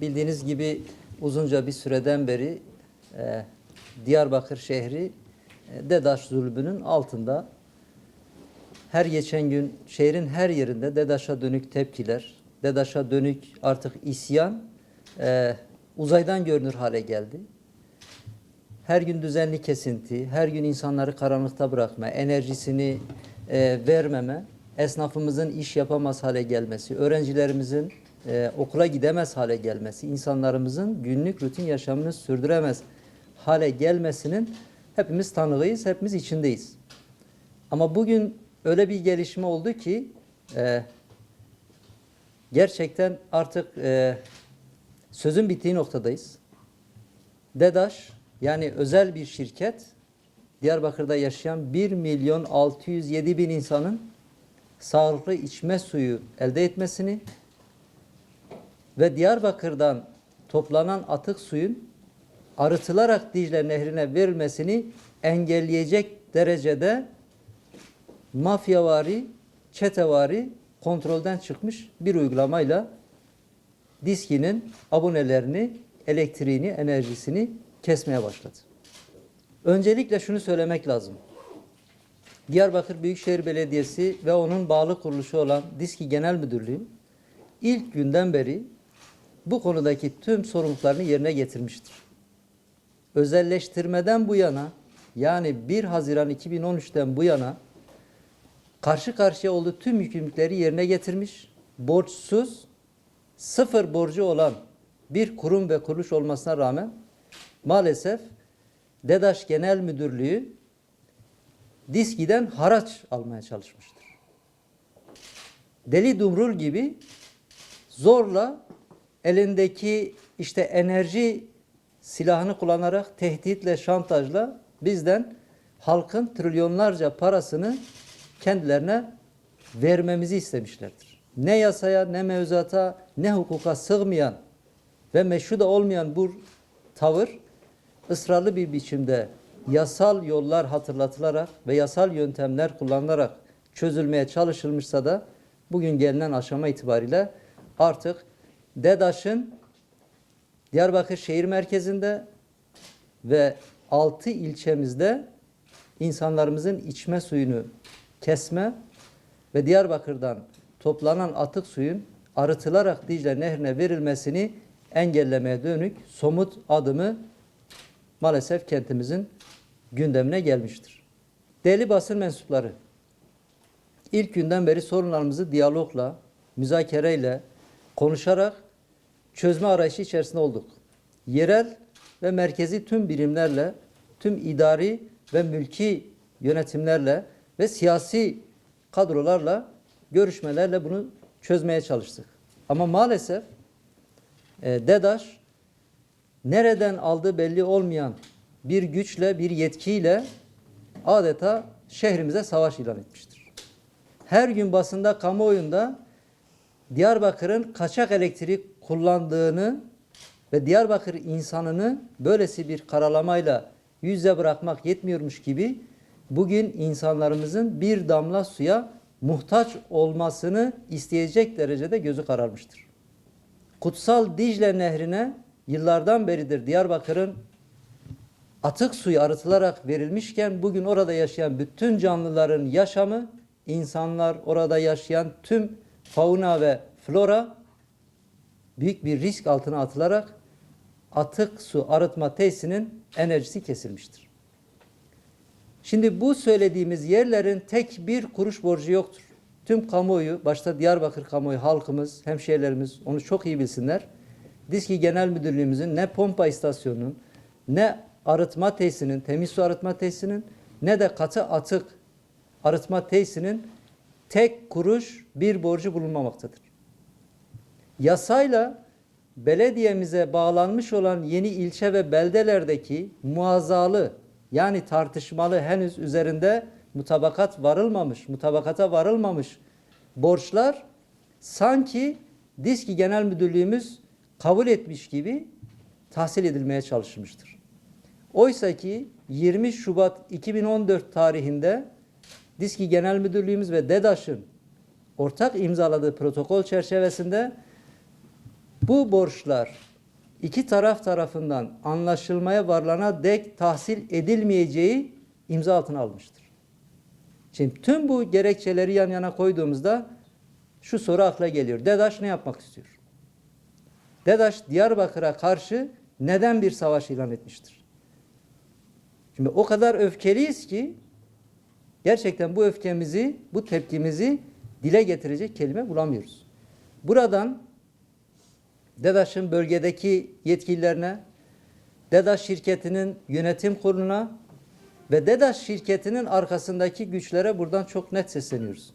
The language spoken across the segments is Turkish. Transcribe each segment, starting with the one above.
bildiğiniz gibi uzunca bir süreden beri e, Diyarbakır şehri e, DEDAŞ zulmünün altında. Her geçen gün şehrin her yerinde DEDAŞ'a dönük tepkiler, DEDAŞ'a dönük artık isyan e, uzaydan görünür hale geldi. Her gün düzenli kesinti, her gün insanları karanlıkta bırakma, enerjisini e, vermeme, esnafımızın iş yapamaz hale gelmesi, öğrencilerimizin e, okula gidemez hale gelmesi, insanlarımızın günlük rutin yaşamını sürdüremez hale gelmesinin hepimiz tanığıyız, hepimiz içindeyiz. Ama bugün öyle bir gelişme oldu ki e, gerçekten artık e, sözün bittiği noktadayız. DEDAŞ yani özel bir şirket Diyarbakır'da yaşayan 1 milyon 607 bin insanın sağlıklı içme suyu elde etmesini ve Diyarbakır'dan toplanan atık suyun arıtılarak Dicle Nehri'ne verilmesini engelleyecek derecede mafyavari, çetevari kontrolden çıkmış bir uygulamayla diskinin abonelerini, elektriğini, enerjisini kesmeye başladı. Öncelikle şunu söylemek lazım. Diyarbakır Büyükşehir Belediyesi ve onun bağlı kuruluşu olan Diski Genel Müdürlüğü ilk günden beri bu konudaki tüm sorumluluklarını yerine getirmiştir. Özelleştirmeden bu yana yani 1 Haziran 2013'ten bu yana karşı karşıya olduğu tüm yükümlülükleri yerine getirmiş, borçsuz, sıfır borcu olan bir kurum ve kuruluş olmasına rağmen maalesef DEDAŞ Genel Müdürlüğü DİSKİ'den haraç almaya çalışmıştır. Deli Dumrul gibi zorla elindeki işte enerji silahını kullanarak tehditle, şantajla bizden halkın trilyonlarca parasını kendilerine vermemizi istemişlerdir. Ne yasaya, ne mevzuata, ne hukuka sığmayan ve meşru da olmayan bu tavır ısrarlı bir biçimde yasal yollar hatırlatılarak ve yasal yöntemler kullanılarak çözülmeye çalışılmışsa da bugün gelinen aşama itibariyle artık DEDAŞ'ın Diyarbakır şehir merkezinde ve 6 ilçemizde insanlarımızın içme suyunu kesme ve Diyarbakır'dan toplanan atık suyun arıtılarak Dicle Nehri'ne verilmesini engellemeye dönük somut adımı maalesef kentimizin gündemine gelmiştir. Değerli basın mensupları, ilk günden beri sorunlarımızı diyalogla, müzakereyle, konuşarak çözme arayışı içerisinde olduk. Yerel ve merkezi tüm birimlerle, tüm idari ve mülki yönetimlerle ve siyasi kadrolarla görüşmelerle bunu çözmeye çalıştık. Ama maalesef e, DEDAŞ nereden aldığı belli olmayan bir güçle, bir yetkiyle adeta şehrimize savaş ilan etmiştir. Her gün basında, kamuoyunda Diyarbakır'ın kaçak elektrik kullandığını ve Diyarbakır insanını böylesi bir karalamayla yüze bırakmak yetmiyormuş gibi bugün insanlarımızın bir damla suya muhtaç olmasını isteyecek derecede gözü kararmıştır. Kutsal Dicle Nehri'ne yıllardan beridir Diyarbakır'ın atık suyu arıtılarak verilmişken bugün orada yaşayan bütün canlıların yaşamı, insanlar orada yaşayan tüm fauna ve flora büyük bir risk altına atılarak atık su arıtma tesisinin enerjisi kesilmiştir. Şimdi bu söylediğimiz yerlerin tek bir kuruş borcu yoktur. Tüm kamuoyu, başta Diyarbakır kamuoyu, halkımız, hemşehrilerimiz onu çok iyi bilsinler. Diski Genel Müdürlüğümüzün ne pompa istasyonunun, ne arıtma tesisinin, temiz su arıtma tesisinin, ne de katı atık arıtma tesisinin tek kuruş bir borcu bulunmamaktadır. Yasayla belediyemize bağlanmış olan yeni ilçe ve beldelerdeki muazzalı yani tartışmalı henüz üzerinde mutabakat varılmamış, mutabakata varılmamış borçlar sanki Diski Genel Müdürlüğümüz kabul etmiş gibi tahsil edilmeye çalışılmıştır. Oysa ki 20 Şubat 2014 tarihinde Diski Genel Müdürlüğümüz ve DEDAŞ'ın ortak imzaladığı protokol çerçevesinde bu borçlar iki taraf tarafından anlaşılmaya varılana dek tahsil edilmeyeceği imza altına almıştır. Şimdi tüm bu gerekçeleri yan yana koyduğumuzda şu soru akla geliyor. DEDAŞ ne yapmak istiyor? DEDAŞ Diyarbakır'a karşı neden bir savaş ilan etmiştir? Şimdi o kadar öfkeliyiz ki gerçekten bu öfkemizi, bu tepkimizi dile getirecek kelime bulamıyoruz. Buradan DEDAŞ'ın bölgedeki yetkililerine, DEDAŞ şirketinin yönetim kuruluna ve DEDAŞ şirketinin arkasındaki güçlere buradan çok net sesleniyoruz.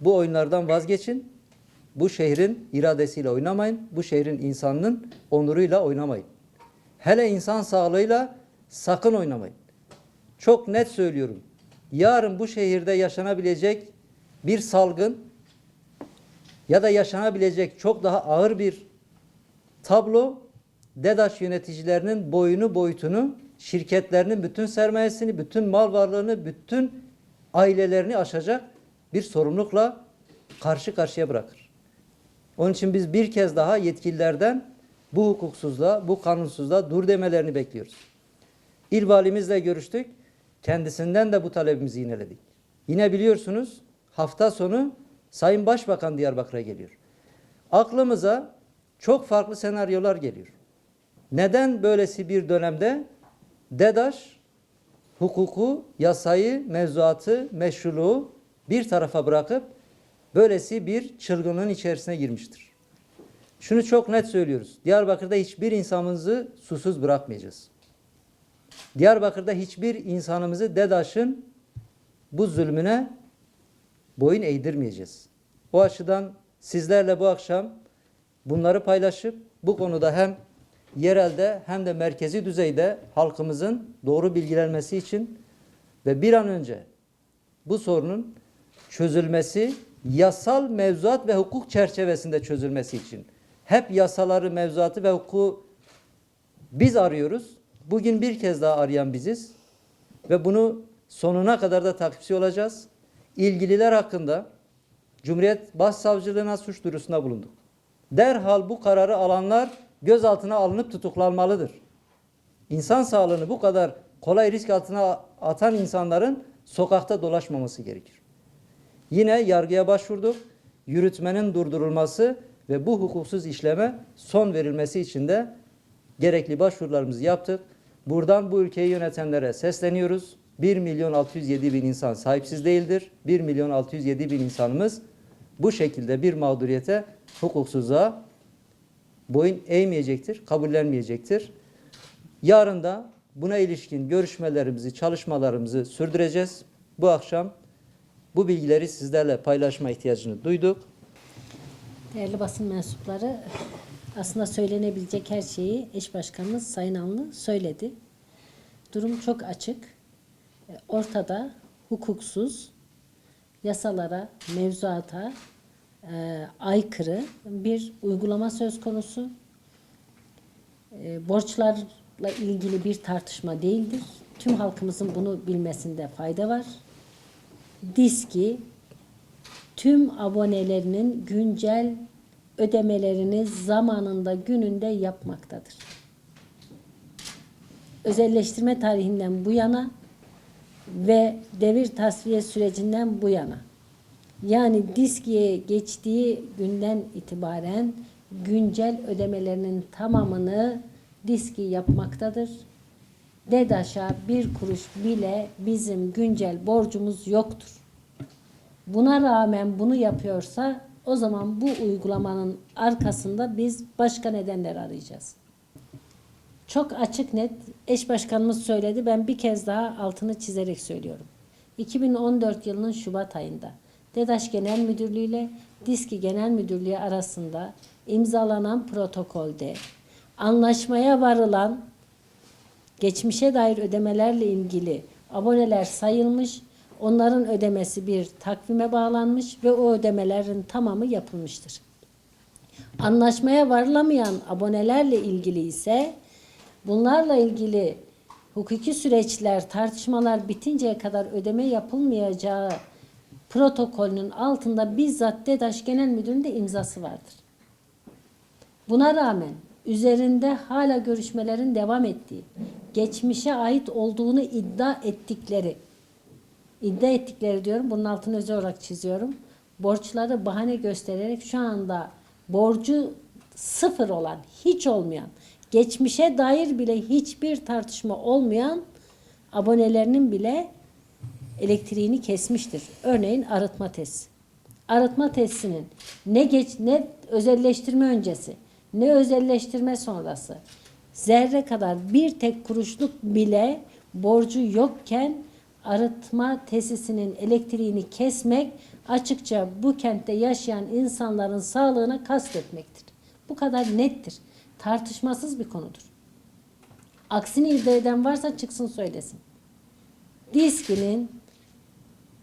Bu oyunlardan vazgeçin. Bu şehrin iradesiyle oynamayın. Bu şehrin insanının onuruyla oynamayın. Hele insan sağlığıyla sakın oynamayın. Çok net söylüyorum. Yarın bu şehirde yaşanabilecek bir salgın ya da yaşanabilecek çok daha ağır bir tablo DEDAŞ yöneticilerinin boyunu boyutunu, şirketlerinin bütün sermayesini, bütün mal varlığını, bütün ailelerini aşacak bir sorumlulukla karşı karşıya bırakır. Onun için biz bir kez daha yetkililerden bu hukuksuzluğa, bu kanunsuzluğa dur demelerini bekliyoruz. İl valimizle görüştük. Kendisinden de bu talebimizi yineledik. Yine biliyorsunuz hafta sonu Sayın Başbakan Diyarbakır'a geliyor. Aklımıza çok farklı senaryolar geliyor. Neden böylesi bir dönemde DEDAŞ hukuku, yasayı, mevzuatı, meşruluğu bir tarafa bırakıp böylesi bir çılgınlığın içerisine girmiştir. Şunu çok net söylüyoruz. Diyarbakır'da hiçbir insanımızı susuz bırakmayacağız. Diyarbakır'da hiçbir insanımızı DEDAŞ'ın bu zulmüne boyun eğdirmeyeceğiz. O açıdan sizlerle bu akşam bunları paylaşıp bu konuda hem yerelde hem de merkezi düzeyde halkımızın doğru bilgilenmesi için ve bir an önce bu sorunun çözülmesi yasal mevzuat ve hukuk çerçevesinde çözülmesi için hep yasaları, mevzuatı ve hukuku biz arıyoruz. Bugün bir kez daha arayan biziz ve bunu sonuna kadar da takipçi olacağız. İlgililer hakkında Cumhuriyet Başsavcılığına suç duyurusunda bulunduk. Derhal bu kararı alanlar gözaltına alınıp tutuklanmalıdır. İnsan sağlığını bu kadar kolay risk altına atan insanların sokakta dolaşmaması gerekir. Yine yargıya başvurduk. Yürütmenin durdurulması ve bu hukuksuz işleme son verilmesi için de gerekli başvurularımızı yaptık. Buradan bu ülkeyi yönetenlere sesleniyoruz. 1 milyon 607 bin insan sahipsiz değildir. 1 milyon 607 bin insanımız bu şekilde bir mağduriyete, hukuksuzluğa boyun eğmeyecektir, kabullenmeyecektir. Yarın da buna ilişkin görüşmelerimizi, çalışmalarımızı sürdüreceğiz. Bu akşam bu bilgileri sizlerle paylaşma ihtiyacını duyduk. Değerli basın mensupları, aslında söylenebilecek her şeyi eş başkanımız Sayın Anlı söyledi. Durum çok açık. Ortada hukuksuz, yasalara, mevzuata e, aykırı bir uygulama söz konusu. E, borçlarla ilgili bir tartışma değildir. Tüm halkımızın bunu bilmesinde fayda var. Diski tüm abonelerinin güncel ödemelerini zamanında gününde yapmaktadır. Özelleştirme tarihinden bu yana ve devir tasfiye sürecinden bu yana yani diskiye geçtiği günden itibaren güncel ödemelerinin tamamını diski yapmaktadır. DEDAŞ'a bir kuruş bile bizim güncel borcumuz yoktur. Buna rağmen bunu yapıyorsa o zaman bu uygulamanın arkasında biz başka nedenler arayacağız. Çok açık net eş başkanımız söyledi. Ben bir kez daha altını çizerek söylüyorum. 2014 yılının Şubat ayında DEDAŞ Genel Müdürlüğü ile DİSKİ Genel Müdürlüğü arasında imzalanan protokolde anlaşmaya varılan geçmişe dair ödemelerle ilgili aboneler sayılmış, onların ödemesi bir takvime bağlanmış ve o ödemelerin tamamı yapılmıştır. Anlaşmaya varılamayan abonelerle ilgili ise bunlarla ilgili hukuki süreçler, tartışmalar bitinceye kadar ödeme yapılmayacağı protokolünün altında bizzat DEDAŞ Genel Müdürü'nün de imzası vardır. Buna rağmen üzerinde hala görüşmelerin devam ettiği, geçmişe ait olduğunu iddia ettikleri, iddia ettikleri diyorum, bunun altını özel olarak çiziyorum. Borçları bahane göstererek şu anda borcu sıfır olan, hiç olmayan, geçmişe dair bile hiçbir tartışma olmayan abonelerinin bile elektriğini kesmiştir. Örneğin arıtma tesisi. Arıtma tesisinin ne geç ne özelleştirme öncesi, ne özelleştirme sonrası zerre kadar bir tek kuruşluk bile borcu yokken arıtma tesisinin elektriğini kesmek açıkça bu kentte yaşayan insanların sağlığına kastetmektir. Bu kadar nettir. Tartışmasız bir konudur. Aksini iddia eden varsa çıksın söylesin. Diski'nin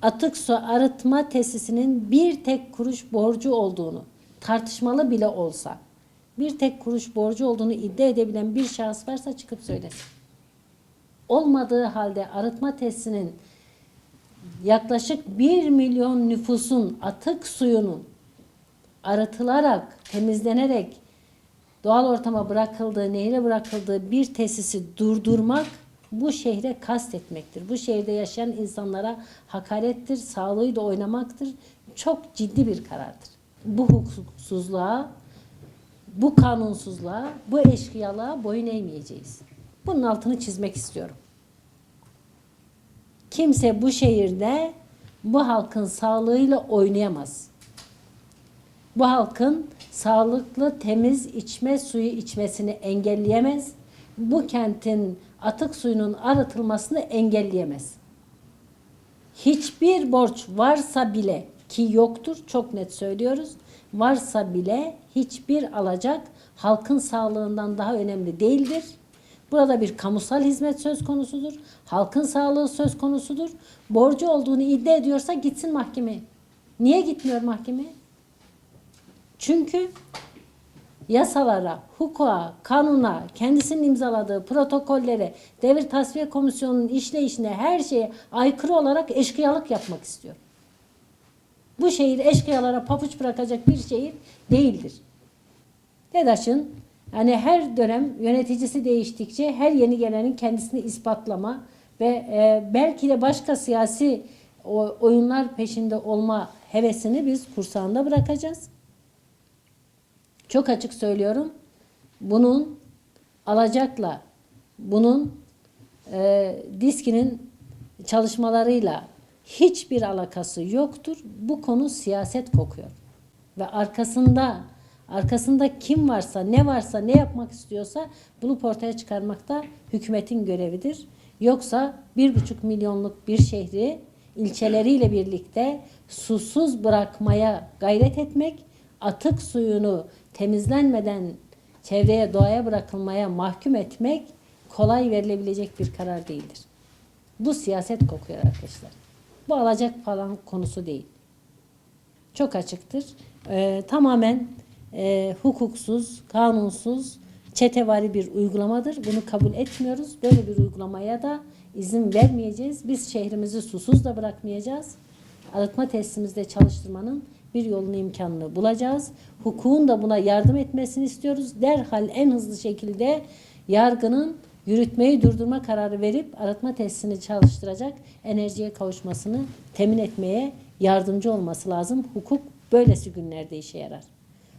atık su arıtma tesisinin bir tek kuruş borcu olduğunu, tartışmalı bile olsa, bir tek kuruş borcu olduğunu iddia edebilen bir şahıs varsa çıkıp söylesin. Olmadığı halde arıtma tesisinin yaklaşık 1 milyon nüfusun atık suyunun arıtılarak, temizlenerek doğal ortama bırakıldığı, nehre bırakıldığı bir tesisi durdurmak bu şehre kastetmektir. Bu şehirde yaşayan insanlara hakarettir, sağlığı da oynamaktır. Çok ciddi bir karardır. Bu hukuksuzluğa, bu kanunsuzluğa, bu eşkıyalığa boyun eğmeyeceğiz. Bunun altını çizmek istiyorum. Kimse bu şehirde bu halkın sağlığıyla oynayamaz. Bu halkın sağlıklı, temiz içme suyu içmesini engelleyemez. Bu kentin atık suyunun arıtılmasını engelleyemez. Hiçbir borç varsa bile ki yoktur çok net söylüyoruz. Varsa bile hiçbir alacak halkın sağlığından daha önemli değildir. Burada bir kamusal hizmet söz konusudur. Halkın sağlığı söz konusudur. Borcu olduğunu iddia ediyorsa gitsin mahkemeye. Niye gitmiyor mahkemeye? Çünkü yasalara, hukuka, kanuna, kendisinin imzaladığı protokollere, devir tasfiye komisyonunun işleyişine her şeye aykırı olarak eşkıyalık yapmak istiyor. Bu şehir eşkıyalara papuç bırakacak bir şehir değildir. TEDAŞ'ın yani her dönem yöneticisi değiştikçe her yeni gelenin kendisini ispatlama ve e, belki de başka siyasi oyunlar peşinde olma hevesini biz kursağında bırakacağız. Çok açık söylüyorum. Bunun alacakla, bunun e, diskinin çalışmalarıyla hiçbir alakası yoktur. Bu konu siyaset kokuyor. Ve arkasında arkasında kim varsa, ne varsa, ne yapmak istiyorsa bulup ortaya çıkarmak da hükümetin görevidir. Yoksa bir buçuk milyonluk bir şehri ilçeleriyle birlikte susuz bırakmaya gayret etmek, atık suyunu temizlenmeden çevreye, doğaya bırakılmaya mahkum etmek kolay verilebilecek bir karar değildir. Bu siyaset kokuyor arkadaşlar. Bu alacak falan konusu değil. Çok açıktır. Ee, tamamen e, hukuksuz, kanunsuz, çetevari bir uygulamadır. Bunu kabul etmiyoruz. Böyle bir uygulamaya da izin vermeyeceğiz. Biz şehrimizi susuz da bırakmayacağız. Arıtma tesisimizde çalıştırmanın bir yolunu imkanını bulacağız. Hukukun da buna yardım etmesini istiyoruz. Derhal en hızlı şekilde yargının yürütmeyi durdurma kararı verip arıtma tesisini çalıştıracak enerjiye kavuşmasını temin etmeye yardımcı olması lazım. Hukuk böylesi günlerde işe yarar.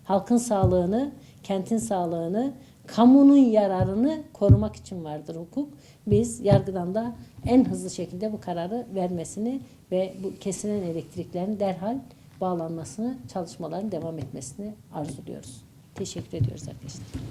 Halkın sağlığını, kentin sağlığını, kamunun yararını korumak için vardır hukuk. Biz yargıdan da en hızlı şekilde bu kararı vermesini ve bu kesilen elektriklerin derhal bağlanmasını, çalışmaların devam etmesini arzuluyoruz. Teşekkür ediyoruz arkadaşlar.